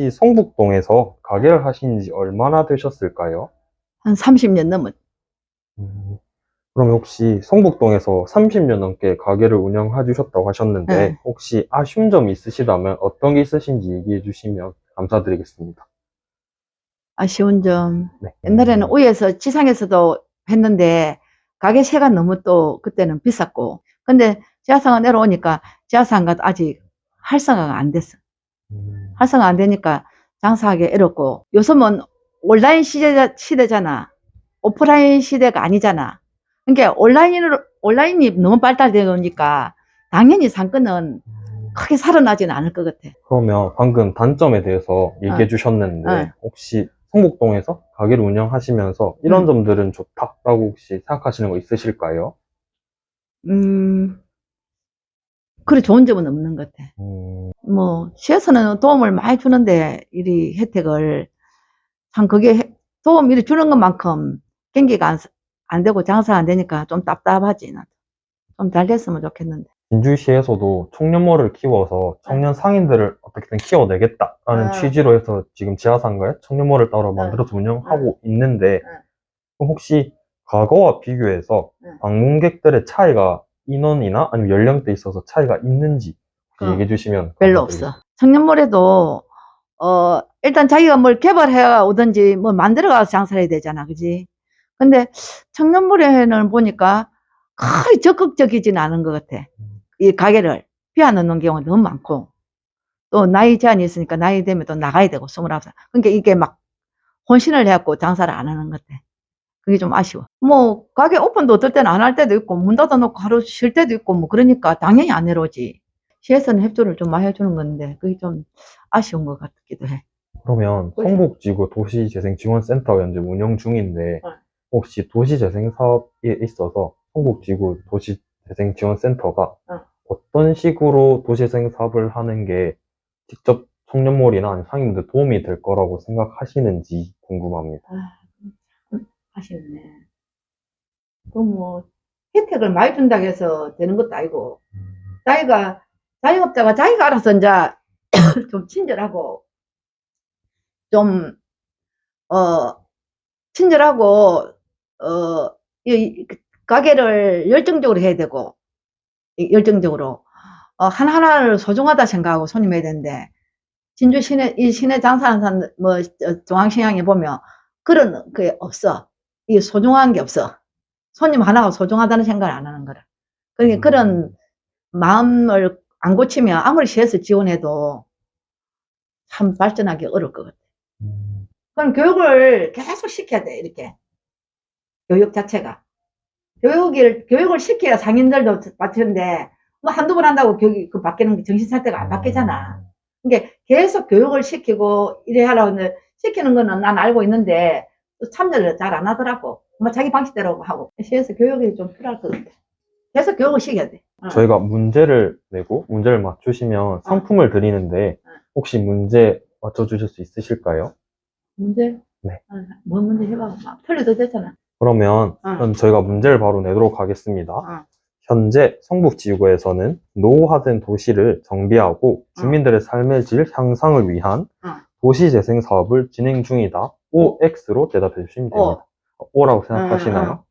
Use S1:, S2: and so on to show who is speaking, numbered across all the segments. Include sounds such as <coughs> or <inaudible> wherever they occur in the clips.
S1: 혹시 성북동에서 가게를 하신 지 얼마나 되셨을까요?
S2: 한 30년 넘었.
S1: 음, 그럼 혹시 성북동에서 30년 넘게 가게를 운영해 주셨다고 하셨는데
S2: 네.
S1: 혹시 아쉬운 점이 있으시다면 어떤 게 있으신지 얘기해 주시면 감사드리겠습니다.
S2: 아쉬운 점.
S1: 네.
S2: 옛날에는 우에서 지상에서도 했는데 가게 세가 너무 또 그때는 비쌌고. 근데 지하상가 내려오니까 지하상가도 아직 활성화가 안 됐어.
S1: 음,
S2: 활성화 안 되니까 장사하기 어렵고. 요즘은 온라인 시대, 시대잖아. 오프라인 시대가 아니잖아. 그러니까 온라인으로, 온라인이 너무 발달되니까 당연히 상권은 크게 살아나지는 않을 것 같아.
S1: 그러면 방금 단점에 대해서 얘기해
S2: 어.
S1: 주셨는데
S2: 어.
S1: 혹시 성북동에서 가게를 운영하시면서 이런
S2: 음.
S1: 점들은 좋다라고 혹시 생각하시는 거 있으실까요?
S2: 음, 그래 좋은 점은 없는 것 같아.
S1: 음,
S2: 뭐, 시에서는 도움을 많이 주는데, 이리 혜택을, 참 그게 해- 도움 이리 주는 것만큼 경기가 안, 안 되고 장사가 안 되니까 좀 답답하지. 좀 잘 됐으면 좋겠는데.
S1: 진주시에서도 청년모를 키워서 청년 상인들을 어떻게든 키워내겠다라는
S2: 아.
S1: 취지로 해서 지금 지하상가에 청년모를 따로 만들어서 운영하고 있는데
S2: 아.
S1: 그럼 혹시 과거와 비교해서
S2: 아.
S1: 방문객들의 차이가 인원이나 아니면 연령대에 있어서 차이가 있는지
S2: 어,
S1: 얘기해 주시면
S2: 별로. 없어. 청년몰에도, 어, 일단 자기가 뭘 개발해 오든지 뭐 만들어가서 장사를 해야 되잖아. 그지? 근데 청년몰에는 보니까 그리 적극적이지는 않은 것 같아. 이 가게를 비워놓는 경우가 너무 많고, 또 나이 제한이 있으니까 나이 되면 또 나가야 되고, 29살. 그러니까 이게 막 혼신을 해갖고 장사를 안 하는 것 같아. 그게 좀 아쉬워. 뭐, 가게 오픈도 어떨 때는 안 할 때도 있고, 문 닫아놓고 하루 쉴 때도 있고, 뭐, 그러니까 당연히 안 해로지. 시에서는 협조를 좀 많이 해주는 건데, 그게 좀 아쉬운 것 같기도 해.
S1: 그러면
S2: 그래서-
S1: 성북지구 도시재생지원센터가 현재 운영 중인데
S2: 어.
S1: 혹시 도시재생 사업에 있어서 성북지구 도시재생지원센터가
S2: 어.
S1: 어떤 식으로 도시재생 사업을 하는 게 직접 청년몰이나 상인들 도움이 될 거라고 생각하시는지 궁금합니다.
S2: 아쉽네. 그 뭐, 혜택을 많이 준다고 해서 되는 것도 아니고, 자기가, 자영업자가 자기가 알아서 이제 <coughs> 좀 친절하고, 좀, 어, 친절하고, 어, 이, 이 가게를 열정적으로 해야 되고, 이- 열정적으로, 어, 하나하나를 소중하다 생각하고 손님해야 되는데, 진주 시내, 이 시내 장사하는 사람, 뭐, 저 중앙시장에 보면 그런 게 없어. 이 소중한 게 없어. 손님 하나가 소중하다는 생각을 안 하는 거라. 그러니까
S1: 음.
S2: 그런 마음을 안 고치면 아무리 시에서 지원해도 참 발전하기 어려울 것 같아.
S1: 음,
S2: 그럼 교육을 계속 시켜야 돼, 이렇게. 교육 자체가. 교육을, 교육을 시켜야 상인들도 맞추는데, 뭐 한두 번 한다고 교육이 그 바뀌는 게 정신 상태가 안 바뀌잖아. 그러니까 계속 교육을 시키고 이래 하라고 시키는 거는 난 알고 있는데 또 참여를 잘 안 하더라고. 뭐 자기 방식대로 하고. 시에서 교육이 좀 필요할 것 같아. 계속 교육을 시켜야 돼. 어.
S1: 저희가 문제를 내고 문제를 맞추시면 상품을 드리는데 혹시 문제 맞춰주실 수 있으실까요?
S2: 문제?
S1: 네.
S2: 어, 뭔 문제 해봐. 막 틀려도 되잖아.
S1: 그러면
S2: 어.
S1: 그럼 저희가 문제를 바로 내도록 하겠습니다.
S2: 어.
S1: 현재 성북지구에서는 노후화된 도시를 정비하고 주민들의 삶의 질 향상을 위한
S2: 어.
S1: 도시재생 사업을 진행 중이다. OX로 대답해 주시면
S2: 어.
S1: 됩니다. O라고 생각하시나요?
S2: 어, 어,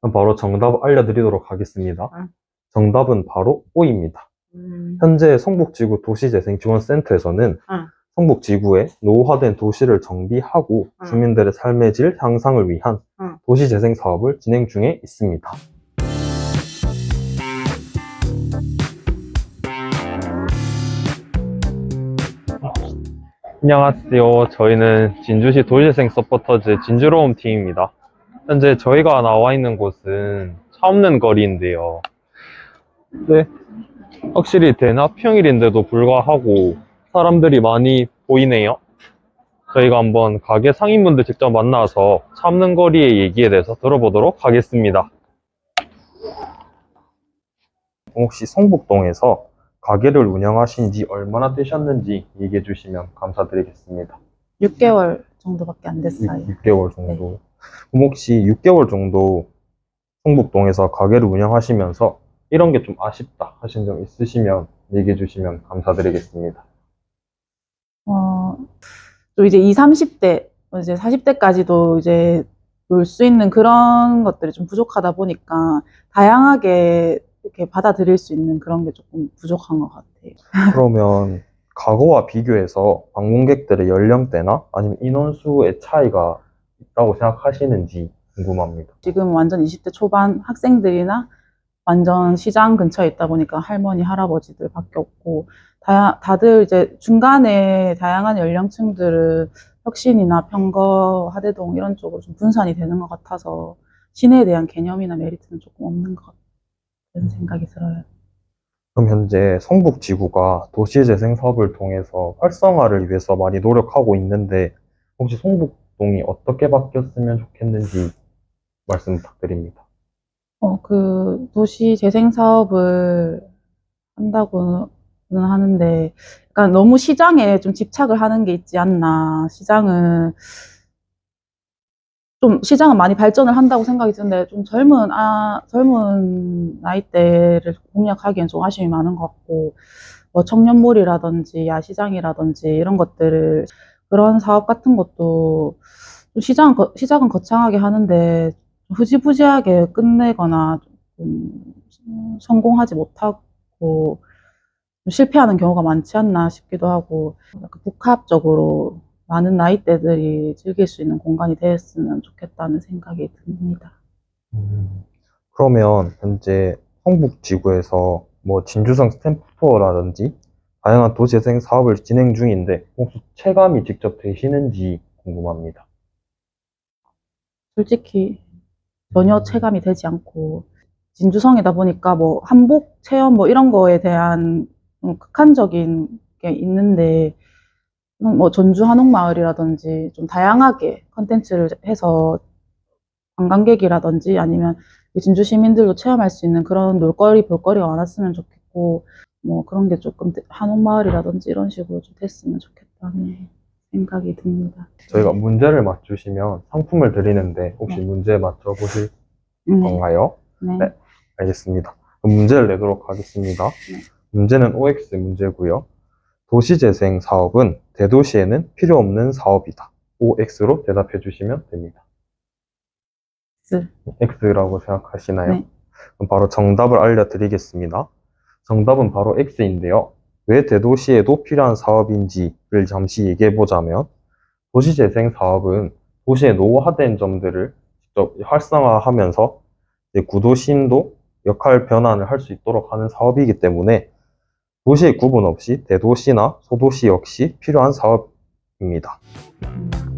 S1: 그럼 바로 정답 알려드리도록 하겠습니다.
S2: 어.
S1: 정답은 바로 O입니다.
S2: 음,
S1: 현재 성북지구 도시재생지원센터에서는
S2: 어.
S1: 성북지구의 노후화된 도시를 정비하고
S2: 어.
S1: 주민들의 삶의 질 향상을 위한
S2: 어.
S1: 도시 재생 사업을 진행 중에 있습니다. 안녕하세요. 저희는 진주시 도시재생 서포터즈 진주로움 팀입니다. 현재 저희가 나와 있는 곳은 차 없는 거리인데요. 네, 확실히 대낮 평일인데도 불구하고 사람들이 많이 보이네요. 저희가 한번 가게 상인분들 직접 만나서 차 없는 거리의 얘기에 대해서 들어보도록 하겠습니다. 혹시 성북동에서 가게를 운영하신 지 얼마나 되셨는지 얘기해 주시면 감사드리겠습니다.
S3: 6개월 정도밖에 안 됐어요.
S1: 6 개월 정도. 그럼 혹시 6개월 정도 성북동에서 가게를 운영하시면서 이런 게 좀 아쉽다 하신 점 있으시면 얘기해 주시면 감사드리겠습니다.
S3: 어, 또 이제 20, 30대, 이제 40대까지도 이제 놀 수 있는 그런 것들이 좀 부족하다 보니까 다양하게 이렇게 받아들일 수 있는 그런 게 조금 부족한 것 같아요. <laughs>
S1: 그러면 과거와 비교해서 방문객들의 연령대나 아니면 인원수의 차이가 있다고 생각하시는지 궁금합니다.
S3: 지금 완전 20대 초반 학생들이나 완전 시장 근처에 있다 보니까 할머니, 할아버지들 밖에 없고, 다, 다들 이제 중간에 다양한 연령층들은 혁신이나 평거, 하대동 이런 쪽으로 좀 분산이 되는 것 같아서 시내에 대한 개념이나 메리트는 조금 없는 것 같다는 생각이 들어요.
S1: 그럼 현재 성북지구가 도시재생 사업을 통해서 활성화를 위해서 많이 노력하고 있는데 혹시 성북동이 어떻게 바뀌었으면 좋겠는지 말씀 부탁드립니다.
S3: 어, 그 도시 재생 사업을 한다고는 하는데, 약간 너무 시장에 좀 집착을 하는 게 있지 않나. 시장은 좀 시장은 많이 발전을 한다고 생각이 드는데 좀 젊은 아 젊은 나이대를 공략하기엔 좀 아쉬움이 많은 것 같고 뭐 청년몰이라든지 야시장이라든지 이런 것들을 그런 사업 같은 것도 좀 시장 거- 시작은 거창하게 하는데 좀 흐지부지하게 끝내거나 좀 성공하지 못하고 좀 실패하는 경우가 많지 않나 싶기도 하고 약간 복합적으로 많은 나이대들이 즐길 수 있는 공간이 되었으면 좋겠다는 생각이 듭니다.
S1: 음, 그러면 현재 성북 지구에서 뭐 진주성 스탬프 투어라든지 다양한 도시재생 사업을 진행 중인데 혹시 체감이 직접 되시는지 궁금합니다.
S3: 솔직히 전혀 체감이 되지 않고 진주성이다 보니까 뭐 한복 체험 뭐 이런 거에 대한 좀 극한적인 게 있는데 음, 뭐 전주 한옥마을이라든지 좀 다양하게 컨텐츠를 해서 관광객이라든지 아니면 그 진주 시민들도 체험할 수 있는 그런 놀거리 볼거리가 많았으면 좋겠고 뭐 그런 게 조금 한옥마을이라든지 이런 식으로 좀 됐으면 좋겠다는 생각이 듭니다.
S1: 저희가 문제를 맞추시면 상품을 드리는데 혹시
S3: 네.
S1: 문제 맞춰보실
S3: 네.
S1: 건가요?
S3: 네.
S1: 네. 알겠습니다. 그럼 문제를 내도록 하겠습니다.
S3: 네.
S1: 문제는 OX 문제고요. 도시재생 사업은 대도시에는 필요 없는 사업이다. OX로 대답해 주시면 됩니다.
S3: X.
S1: X라고 생각하시나요?
S3: 네.
S1: 그럼 바로 정답을 알려드리겠습니다. 정답은 바로 X인데요. 왜 대도시에도 필요한 사업인지를 잠시 얘기해 보자면 도시재생 사업은 도시의 노후화된 점들을 직접 활성화하면서 이제 구도심도 역할 변환을 할 수 있도록 하는 사업이기 때문에 도시의 구분 없이 대도시나 소도시 역시 필요한 사업입니다.
S3: 음.